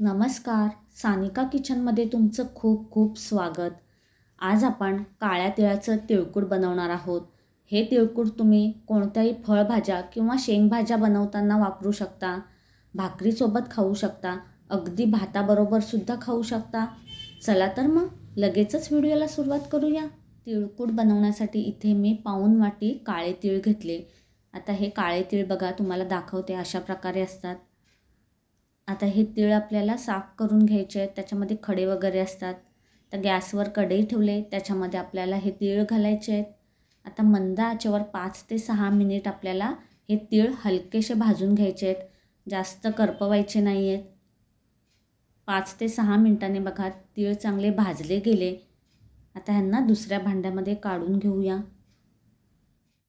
नमस्कार. सानिका किचनमध्ये तुमचं खूप खूप स्वागत. आज आपण काळ्या तिळाचं तिळकूट बनवणार आहोत. हे तिळकूट तुम्ही कोणत्याही फळभाज्या किंवा शेंगभाज्या बनवताना वापरू शकता भाकरीसोबत खाऊ शकता अगदी भाताबरोबरसुद्धा खाऊ शकता. चला तर मग लगेचच व्हिडिओला सुरुवात करूया. तिळकूट बनवण्यासाठी इथे मी पाऊन वाटी काळे तिळ घेतले. आता हे काळे तिळ बघा तुम्हाला दाखवते अशा प्रकारे असतात. आता हे तीळ आपल्याला साफ करून घ्यायचे आहेत. त्याच्यामध्ये खडे वगैरे असतात. तर गॅसवर कढई ठेवले. त्याच्यामध्ये आपल्याला हे तीळ घालायचे आहेत. आता मंद आचेवर पाच ते सहा मिनिट आपल्याला हे तीळ हलकेसे भाजून घ्यायचे आहेत. जास्त करपवायचे नाही आहेत. पाच ते सहा मिनटांनी बघा तीळ चांगले भाजले गेले. आता ह्यांना दुसऱ्या भांड्यामध्ये काढून घेऊया.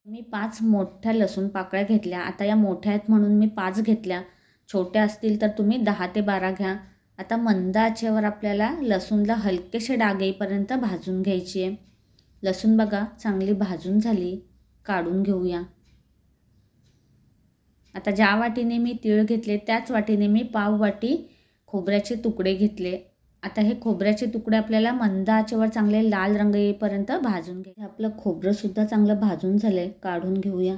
मी पाच मोठ्या लसूण पाकळ्या घेतल्या. आता या मोठ्या आहेत म्हणून मी पाच घेतल्या. छोट्या असतील तर तुम्ही दहा ते बारा घ्या. आता मंद आचेवर आपल्याला लसूणला हलकेसे डाग येईपर्यंत भाजून घ्यायची. आहे लसूण बघा चांगली भाजून झाली. काढून घेऊया. आता ज्या वाटीने मी तीळ घेतले त्याच वाटीने मी पाव वाटी खोबऱ्याचे तुकडे घेतले. आता हे खोबऱ्याचे तुकडे आपल्याला मंद आचेवर चांगले लाल रंग येईपर्यंत भाजून घे आपलं खोबरंसुद्धा चांगलं भाजून झालं आहे काढून घेऊया.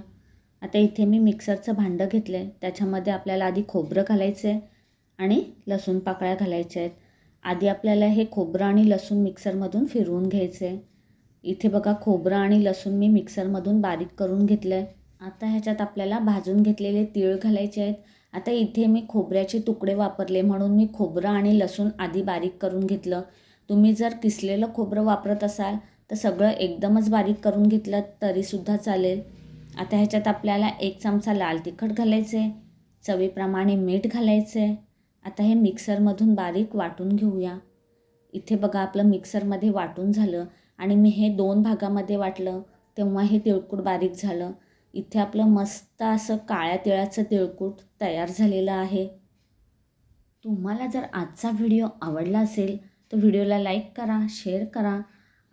आता इथे मी मिक्सरचं भांडं घेतलं आहे त्याच्यामध्ये आपल्याला आधी खोबरं घालायचं आहे आणि लसूण पाकळ्या घालायच्या आहेत. आधी आपल्याला हे खोबरं आणि लसूण मिक्सरमधून फिरवून घ्यायचं आहे इथे बघा खोबरं आणि लसूण मी मिक्सरमधून बारीक करून घेतलं आहे आता ह्याच्यात आपल्याला भाजून घेतलेले तीळ घालायचे आहेत. आता इथे मी खोबऱ्याचे तुकडे वापरले म्हणून मी खोबरं आणि लसूण आधी बारीक करून घेतलं. तुम्ही जर किसलेलं खोबरं वापरत असाल तर सगळं एकदमच बारीक करून घेतलं तरीसुद्धा चालेल. आता ह्याच्यात आपल्याला एक चमचा लाल तिखट घालायचं आहे चवीप्रमाणे मीठ घालायचं आहे आता हे मिक्सरमधून बारीक वाटून घेऊया. इथे बघा आपलं मिक्सरमध्ये वाटून झालं आणि मी हे दोन भागामध्ये वाटलं तेव्हा हे तिळकूट बारीक झालं. इथे आपलं मस्त असं काळ्या तिळाचं तिळकूट तयार झालेलं आहे. तुम्हाला जर आजचा व्हिडिओ आवडला असेल तर व्हिडिओला लाईक करा शेअर करा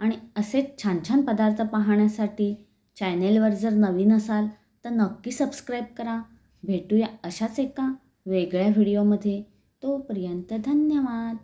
आणि असेच छान छान पदार्थ पाहण्यासाठी चॅनेलवर जर नवीन असाल तर नक्की सबस्क्राईब करा. भेटूया अशाच एका वेगळ्या व्हिडिओमध्ये. तोपर्यंत धन्यवाद.